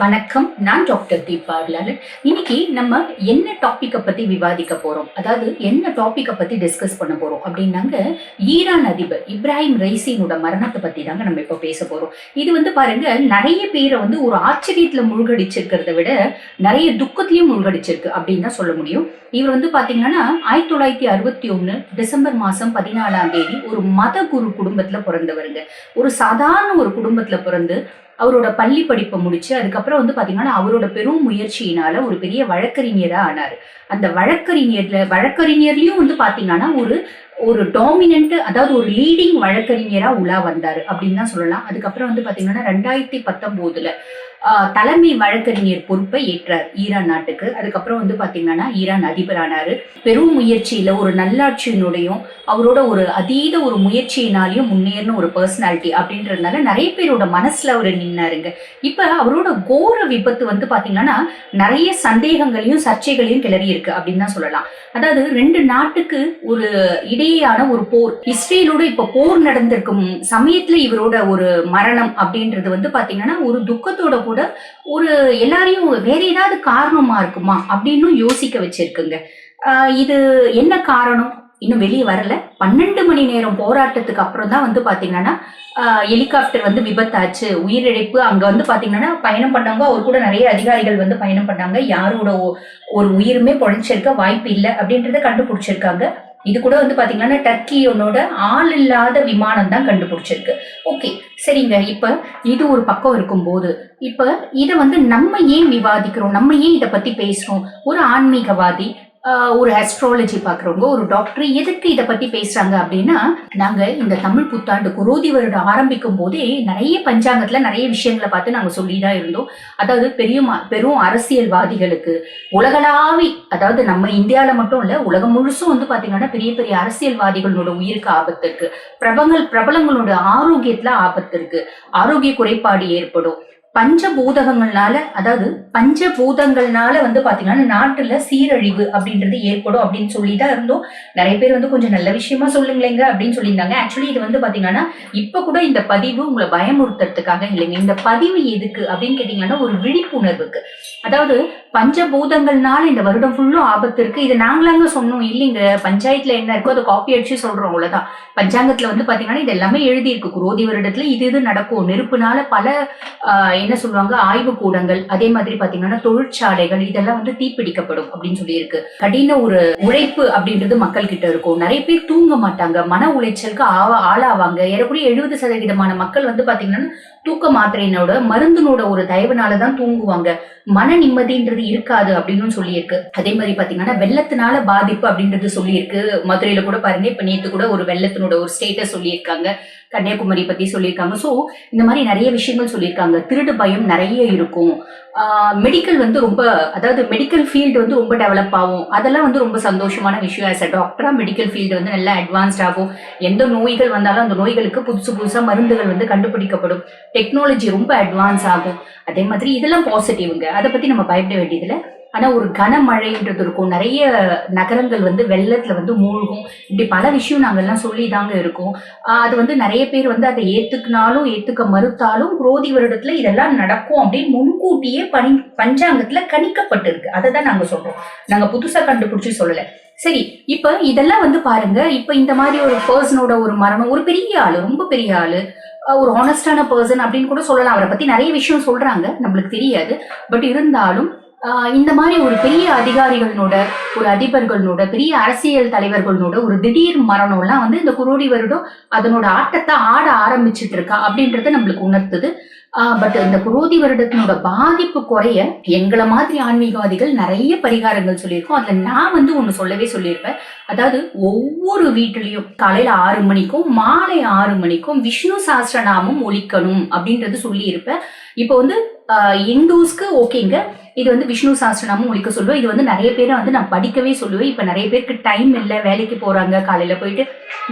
வணக்கம். நான் டாக்டர் தீபா இன்னைக்கு நம்ம என்ன டாப்பிக்கை பத்தி விவாதிக்க போறோம்? அதாவது என்ன டாப்பிக்கை பத்தி டிஸ்கஸ் பண்ண போறோம்? அப்படின்னாங்க ஈரான் அதிபர் இப்ராஹிம் ரைசினோட மரணத்தை பத்தி தாங்க நம்ம இப்போ பேச போறோம். இது வந்து பாருங்க நிறைய பேரை வந்து ஒரு ஆச்சரியத்துல மூழ்கடிச்சிருக்கிறத விட நிறைய துக்கத்திலையும் மூழ்கடிச்சிருக்கு அப்படின்னு தான் சொல்ல முடியும். இவர் வந்து பாத்தீங்கன்னா ஆயிரத்தி தொள்ளாயிரத்தி அறுபத்தி ஒன்னு டிசம்பர் மாசம் பதினாலாம் தேதி ஒரு மத குரு குடும்பத்துல பிறந்தவருங்க. ஒரு சாதாரண ஒரு குடும்பத்துல பிறந்து அவரோட பள்ளி படிப்பை முடிச்சு அதுக்கப்புறம் வந்து பாத்தீங்கன்னா அவரோட பெரும் முயற்சியினால ஒரு பெரிய வழக்கறிஞரா ஆனார். அந்த வழக்கறிஞர்ல வழக்கறிஞர்லயும் வந்து பாத்தீங்கன்னா ஒரு ஒரு டாமினன்ட் அதாவது ஒரு லீடிங் வழக்கறிஞரா உலா வந்தார் அப்படின்னு தான் சொல்லலாம். அதுக்கப்புறம் வந்து பாத்தீங்கன்னா ரெண்டாயிரத்தி பத்தொன்பதுல தலைமை வழக்கறிஞர் பொறுப்பை ஏற்றார் ஈரான் நாட்டுக்கு. அதுக்கப்புறம் வந்து பாத்தீங்கன்னா ஈரான் அதிபரானாரு. பெரும் முயற்சியில ஒரு நல்லாட்சியினுடையும் அவரோட ஒரு அதீத ஒரு முயற்சியினாலையும் முன்னேறின ஒரு பர்சனாலிட்டி அப்படின்றதுனால நிறைய பேரோட மனசுல அவர் நின்னாருங்க. இப்ப அவரோட கோர விபத்து வந்து பாத்தீங்கன்னா நிறைய சந்தேகங்களையும் சர்ச்சைகளையும் கிளறி இருக்கு அப்படின்னு தான் சொல்லலாம். அதாவது ரெண்டு நாட்டுக்கு ஒரு இடையேயான ஒரு போர் இஸ்ரேலோட இப்ப போர் நடந்திருக்கும் சமயத்துல இவரோட ஒரு மரணம் அப்படின்றது வந்து பாத்தீங்கன்னா ஒரு துக்கத்தோட கூட ஒரு எல்லாரையும் வேற ஏதாவது காரணமா இருக்குமா அப்படின்னும் யோசிக்க வச்சிருக்குங்க. இது என்ன காரணம்? இன்னும் வெளியே வரல. பன்னெண்டு மணி நேரம் போராட்டத்துக்கு அப்புறம் தான் வந்து பாத்தீங்கன்னா ஹெலிகாப்டர் வந்து விபத்தாச்சு உயிரிழப்பு. அங்க வந்து பாத்தீங்கன்னா பயணம் பண்ணவங்க அவர் கூட நிறைய அதிகாரிகள் வந்து பயணம் பண்ணாங்க. யாரோட ஒரு உயிருமே பொழைச்சிருக்க வாய்ப்பு இல்லை அப்படின்றத கண்டுபிடிச்சிருக்காங்க. இது கூட வந்து பாத்தீங்கன்னா டர்க்கியோனோட ஆள் இல்லாத விமானம் தான் கண்டுபிடிச்சிருக்கு. ஓகே சரிங்க. இப்ப இது ஒரு பக்கம் இருக்கும்போது இப்ப இதை வந்து நம்ம ஏன் விவாதிக்கிறோம்? நம்ம ஏன் இத பத்தி பேசுறோம்? ஒரு ஆன்மீகவாதி ஒரு அஸ்ட்ராலஜி பாக்குறவங்க ஒரு டாக்டர் எதுக்கு இதை பற்றி பேசுறாங்க அப்படின்னா நாங்கள் இந்த தமிழ் புத்தாண்டு குரோதி வருடம் ஆரம்பிக்கும் போதே நிறைய பஞ்சாங்கத்தில் நிறைய விஷயங்களை பார்த்து நாங்கள் சொல்லி தான் இருந்தோம். அதாவது பெரிய பெரும் அரசியல்வாதிகளுக்கு உலகளாவி அதாவது நம்ம இந்தியாவில் மட்டும் இல்லை உலகம் முழுசும் வந்து பார்த்தீங்கன்னா பெரிய பெரிய அரசியல்வாதிகளோட உயிருக்கு ஆபத்து இருக்கு. பிரபங்கள் பிரபலங்களோட ஆரோக்கியத்தில் ஆபத்து இருக்கு. ஆரோக்கிய குறைபாடு ஏற்படும். பஞ்சபூதகங்கள்னால அதாவது பஞ்சபூதங்கள்னால வந்து பாத்தீங்கன்னா நாட்டுல சீரழிவு அப்படின்றது ஏற்படும் அப்படின்னு சொல்லி தான் இருந்தோம். நிறைய பேர் வந்து கொஞ்சம் நல்ல விஷயமா சொல்லுங்களேங்க அப்படின்னு சொல்லியிருந்தாங்க. ஆக்சுவலி இது வந்து பாத்தீங்கன்னா இப்ப கூட இந்த பதிவு உங்களை பயமுறுத்துறதுக்காக இல்லைங்க. இந்த பதிவு எதுக்கு அப்படின்னு கேட்டீங்கன்னா ஒரு விழிப்புணர்வுக்கு. அதாவது பஞ்சபூதங்கள்னால இந்த வருடம் ஃபுல்லும் ஆபத்து இருக்கு. இது நாங்களாங்க சொன்னோம். இல்லைங்க. பஞ்சாயத்துல என்ன இருக்கோ அதை காப்பி அடிச்சு சொல்றோம். அவ்வளவுதான். பஞ்சாங்கத்துல வந்து பாத்தீங்கன்னா இது எல்லாமே எழுதி இருக்கு குரோதி வருடத்துல இது இது நடக்கும். நெருப்புனால பல என்ன சொல்லுவாங்க? ஆய்வு கூடங்கள் அதே மாதிரி பாத்தீங்கன்னா தொழிற்சாலைகள் இதெல்லாம் வந்து தீப்பிடிக்கப்படும் அப்படின்னு சொல்லி இருக்கு கடின ஒரு உழைப்பு அப்படின்றது மக்கள் கிட்ட இருக்கும். நிறைய பேர் தூங்க மாட்டாங்க. மன உளைச்சலுக்கு ஆவ- ஆளாவாங்க. ஏறக்குறைய எழுபது சதவீதமான மக்கள் வந்து பாத்தீங்கன்னா தூக்க மாத்திரையினோட மருந்தினோட ஒரு தயவுனால தான் தூங்குவாங்க. மன நிம்மதின்றது இருக்காது அப்படின்னு சொல்லியிருக்கு. அதே மாதிரி பாத்தீங்கன்னா வெள்ளத்தினால பாதிப்பு அப்படின்றது சொல்லியிருக்கு. மதுரையில கூட பாருங்க இப்ப நேத்து கூட ஒரு வெள்ளத்தினோட ஒரு ஸ்டேட்டஸ் சொல்லியிருக்காங்க. கன்னியாகுமரி பத்தி சொல்லியிருக்காங்க. சோ இந்த மாதிரி நிறைய விஷயங்கள் சொல்லியிருக்காங்க. திருடு பயம் நிறைய இருக்கும். மெடிக்கல் வந்து ரொம்ப அதாவது மெடிக்கல் ஃபீல்டு வந்து ரொம்ப டெவலப் ஆகும். அதெல்லாம் வந்து ரொம்ப சந்தோஷமான விஷயம். ஆஸ் அ டாக்டரா மெடிக்கல் ஃபீல்டு வந்து நல்லா அட்வான்ஸ்ட் ஆகும். எந்த நோய்கள் வந்தாலும் அந்த நோய்களுக்கு புதுசு புதுசா மருந்துகள் வந்து கண்டுபிடிக்கப்படும். டெக்னாலஜி ரொம்ப அட்வான்ஸ் ஆகும். அதே மாதிரி இதெல்லாம் பாசிட்டிவ்ங்க அதை பத்தி நம்ம பயப்பட வேண்டியதில்லை. ஆனா ஒரு கனமழைன்றது இருக்கும். நிறைய நகரங்கள் வந்து வெள்ளத்துல வந்து மூழ்கும். இப்படி பல விஷயம் நாங்கெல்லாம் சொல்லி தாங்க இருக்கோம் அது வந்து நிறைய பேர் வந்து அதை ஏத்துக்கினாலும் ஏத்துக்க மறுத்தாலும் குரோதி வருடத்துல இதெல்லாம் நடக்கும் அப்படின்னு முன்கூட்டியே பனி பஞ்சாங்கத்துல கணிக்கப்பட்டிருக்கு. அதை தான் நாங்க சொல்றோம். நாங்க புதுசா கண்டுபிடிச்சு சொல்லல. சரி இப்ப இதெல்லாம் வந்து பாருங்க. இப்ப இந்த மாதிரி ஒரு பர்சனோட ஒரு மரணம் ஒரு பெரிய ஆளு ரொம்ப பெரிய ஆளு ஒரு ஹானஸ்டான பர்சன் அப்படின்னு கூட சொல்லலாம். அவரை பத்தி நிறைய விஷயம் சொல்றாங்க. நம்மளுக்கு தெரியாது. பட் இருந்தாலும் ஆஹ் இந்த மாதிரி ஒரு பெரிய அதிகாரிகளோட ஒரு அதிபர்களோட பெரிய அரசியல் தலைவர்களோட ஒரு திடீர் மரணம்லாம் வந்து இந்த குரோடி வருடம் அதனோட ஆட்டத்தை ஆட ஆரம்பிச்சிட்டு இருக்கா அப்படின்றத நம்மளுக்கு உணர்த்துது. பட் இந்த குரோதி வருடத்தினோட பாதிப்பு குறைய எங்களை மாதிரி ஆன்மீகவாதிகள் நிறைய பரிகாரங்கள் சொல்லியிருக்கோம். அதுல நான் வந்து ஒண்ணு சொல்லவே சொல்லியிருப்பேன். அதாவது ஒவ்வொரு வீட்டிலையும் காலையில ஆறு மணிக்கும் மாலை ஆறு மணிக்கும் விஷ்ணு சாஸ்திரநாமம் ஒழிக்கணும் அப்படின்றது சொல்லியிருப்பேன். இப்போ வந்து இந்துஸ்க்கு ஓகேங்க. இது வந்து விஷ்ணு சாஸ்திரநாமம் ஒழிக்க சொல்லுவேன். இது வந்து நிறைய பேரை வந்து நான் படிக்கவே சொல்லுவேன். இப்போ நிறைய பேருக்கு டைம் இல்லை வேலைக்கு போறாங்க காலையில போயிட்டு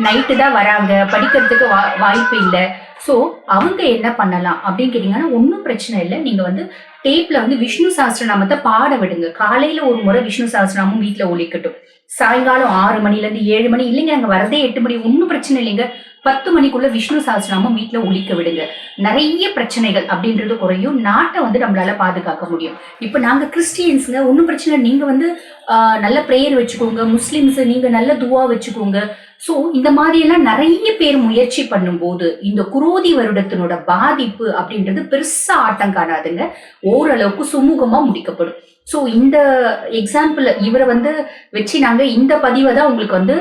நைட்டு தான் வராங்க. படிக்கிறதுக்கு வா வாய்ப்பு இல்லை. ஸோ அவங்க என்ன பண்ணலாம் அப்படின்னு கேட்டிங்கன்னா ஒன்றும் பிரச்சனை இல்லை. நீங்கள் வந்து டேப்ல வந்து விஷ்ணு சாஸ்திரநாமத்தை பாட விடுங்க. காலையில ஒரு முறை விஷ்ணு சாஸ்திரநாமம் வீட்டில் ஒழிக்கட்டும் சாயங்காலம் ஆறு மணில இருந்து ஏழு மணி இல்லைங்க நாங்கள் வரதே எட்டு மணி ஒன்றும் பிரச்சனை இல்லைங்க. பத்து மணிக்குள்ள விஷ்ணு சஹஸ்ரநாமம் வீட்டில் ஒழிக்க விடுங்க. நிறைய பிரச்சனைகள் அப்படின்றது குறையும். நாட்டை வந்து நம்மளால பாதுகாக்க முடியும். இப்போ நாங்கள் கிறிஸ்டியன்ஸுங்க ஒன்றும் பிரச்சனை இல்லை. வந்து நல்ல ப்ரேயர் வச்சுக்கோங்க. முஸ்லீம்ஸ் நீங்கள் நல்ல துவா வச்சுக்கோங்க. ஸோ இந்த மாதிரியெல்லாம் நிறைய பேர் முயற்சி பண்ணும்போது இந்த குரோதி வருடத்தினோட பாதிப்பு அப்படின்றது பெருசாக ஆட்டம் காணாதுங்க. ஓரளவுக்கு சுமூகமாக முடிக்கப்படும். ஸோ இந்த எக்ஸாம்பிள் இவரை வந்து வச்சு நாங்கள் இந்த பதிவை தான் உங்களுக்கு வந்து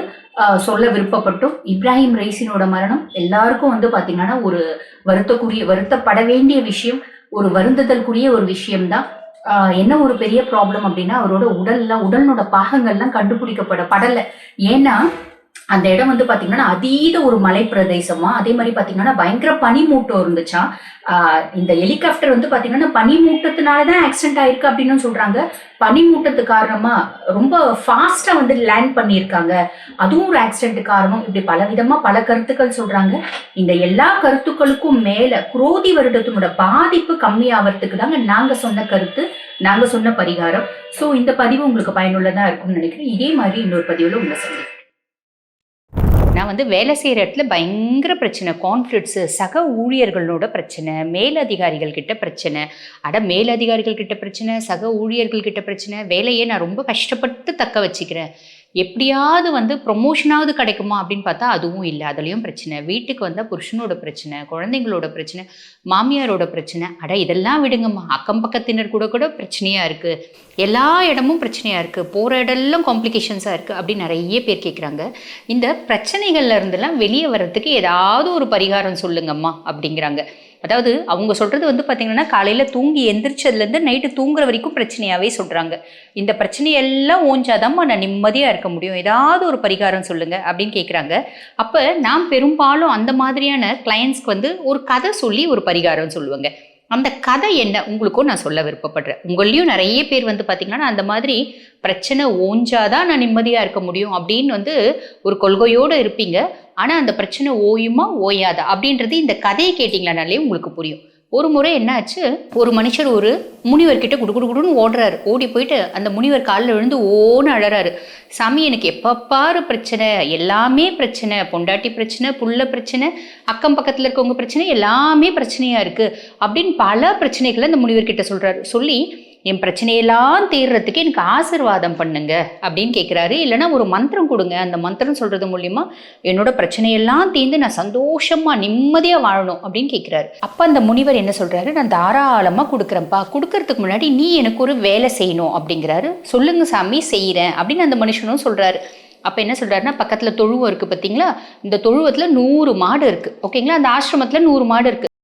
சொல்ல விருப்பப்பட்டோம் இப்ராஹிம் ரைசினோட மரணம் எல்லாருக்கும் வந்து பார்த்தீங்கன்னா ஒரு வருத்தக்குரிய வருத்தப்பட வேண்டிய விஷயம் ஒரு வருந்துதலுக்குரிய ஒரு விஷயம்தான். ஆஹ், என்ன ஒரு பெரிய ப்ராப்ளம் அப்படின்னா அவரோட உடல்லாம் உடலோட பாகங்கள்லாம் கண்டுபிடிக்கப்பட படலை. ஏன்னா அந்த இடம் வந்து பாத்தீங்கன்னா அதீத ஒரு மலை பிரதேசமா அதே மாதிரி பாத்தீங்கன்னா பயங்கர பனிமூட்டம் இருந்துச்சா? இந்த ஹெலிகாப்டர் வந்து பாத்தீங்கன்னா பனிமூட்டத்தினாலதான் ஆக்சிடென்ட் ஆயிருக்கு அப்படின்னு சொல்றாங்க. பனிமூட்டத்து காரணமா ரொம்ப ஃபாஸ்டா வந்து லேண்ட் பண்ணியிருக்காங்க. அதுவும் ஒரு ஆக்சிடென்ட் காரணம். இப்படி பல விதமா பல கருத்துக்கள் சொல்றாங்க. இந்த எல்லா கருத்துக்களுக்கும் மேல குரோதி வருடத்தினோட பாதிப்பு கம்மியாகிறதுக்கு தாங்க நாங்க சொன்ன கருத்து நாங்க சொன்ன பரிகாரம். ஸோ இந்த பதிவு உங்களுக்கு பயனுள்ளதா இருக்கும்னு நினைக்கிறேன். இதே மாதிரி இன்னொரு பதிவுல உங்களை சந்திக்கிறேன். நான் வந்து வேலை செய்கிற இடத்துல பயங்கர பிரச்சனை. கான்ஃப்ளிக்ஸு சக ஊழியர்களோட பிரச்சனை மேலதிகாரிகள் கிட்ட பிரச்சனை. அட மேலதிகாரிகள் கிட்ட பிரச்சனை சக ஊழியர்கள் கிட்ட பிரச்சனை. வேலையை நான் ரொம்ப கஷ்டப்பட்டு தக்க வச்சுக்கிறேன். எப்படியாவது வந்து ப்ரொமோஷனாவது கிடைக்குமா அப்படின்னு பார்த்தா அதுவும் இல்லை. அதுலேயும் பிரச்சனை. வீட்டுக்கு வந்தால் புருஷனோட பிரச்சனை குழந்தைங்களோட பிரச்சனை மாமியாரோட பிரச்சனை. அட இதெல்லாம் விடுங்கம்மா. அக்கம் பக்கத்தினர் கூட கூட பிரச்சனையாக இருக்குது எல்லா இடமும் பிரச்சனையாக இருக்குது போகிற இடம்லாம் காம்ப்ளிகேஷன்ஸாக இருக்குது அப்படின்னு நிறைய பேர் கேட்குறாங்க இந்த பிரச்சனைகள்ல இருந்தெல்லாம் வெளியே வர்றதுக்கு ஏதாவது ஒரு பரிகாரம் சொல்லுங்கம்மா அப்படிங்கிறாங்க. அதாவது அவங்க சொல்றது வந்து பார்த்தீங்கன்னா காலையில் தூங்கி எந்திரிச்சதுலேருந்து நைட்டு தூங்குற வரைக்கும் பிரச்சனையாகவே சொல்கிறாங்க இந்த பிரச்சனையெல்லாம் ஓஞ்சாதாம்மா நான் நிம்மதியாக இருக்க முடியும். ஏதாவது ஒரு பரிகாரம் சொல்லுங்க அப்படின்னு கேட்குறாங்க அப்போ நான் பெரும்பாலும் அந்த மாதிரியான கிளையன்ஸ்க்கு வந்து ஒரு கதை சொல்லி ஒரு பரிகாரம் சொல்லுவாங்க. அந்த கதை என்ன உங்களுக்கும் நான் சொல்ல விருப்பப்படுறேன். உங்களையும் நிறைய பேர் வந்து பார்த்தீங்கன்னா அந்த மாதிரி பிரச்சனை ஓஞ்சாதான் நான் நிம்மதியாக இருக்க முடியும் அப்படின்னு வந்து ஒரு கொள்கையோடு இருப்பீங்க. ஆனால் அந்த பிரச்சனை ஓயுமா ஓயாதா அப்படின்றது இந்த கதையை கேட்டிங்களானாலே உங்களுக்கு புரியும். ஒரு முறை என்னாச்சு? ஒரு மனுஷர் ஒரு முனிவர்கிட்ட குடு குடு குடுன்னு ஓடுறாரு. ஓடி போயிட்டு அந்த முனிவர் காலில் விழுந்து ஓன்னு அழறாரு. சாமி எனக்கு எப்போ பாரு பிரச்சனை. எல்லாமே பிரச்சனை. பொண்டாட்டி பிரச்சனை புள்ள பிரச்சனை அக்கம் பக்கத்தில் இருக்கவங்க பிரச்சனை எல்லாமே பிரச்சனையாக இருக்குது அப்படின்னு பல பிரச்சனைகளை அந்த முனிவர்கிட்ட சொல்கிறாரு சொல்லி என் பிரச்சனையெல்லாம் தீர்றதுக்கு எனக்கு ஆசிர்வாதம் பண்ணுங்க அப்படின்னு கேட்குறாரு இல்லைன்னா ஒரு மந்திரம் கொடுங்க. அந்த மந்திரம் சொல்றது மூலியமா என்னோட பிரச்சனையெல்லாம் தீர்ந்து நான் சந்தோஷமா நிம்மதியாக வாழணும் அப்படின்னு கேட்குறாரு அப்போ அந்த முனிவர் என்ன சொல்றாரு? நான் தாராளமாக கொடுக்குறேன்ப்பா. கொடுக்கறதுக்கு முன்னாடி நீ எனக்கு ஒரு வேலை செய்யணும் அப்படிங்கிறாரு. சொல்லுங்க சாமி செய்கிறேன் அப்படின்னு அந்த மனுஷனும் சொல்றாரு. அப்போ என்ன சொல்றாருன்னா பக்கத்தில் தொழுவம் இருக்குது பார்த்தீங்களா இந்த தொழுவத்தில் நூறு மாடு இருக்குது ஓகேங்களா? அந்த ஆசிரமத்தில் நூறு மாடு இருக்குது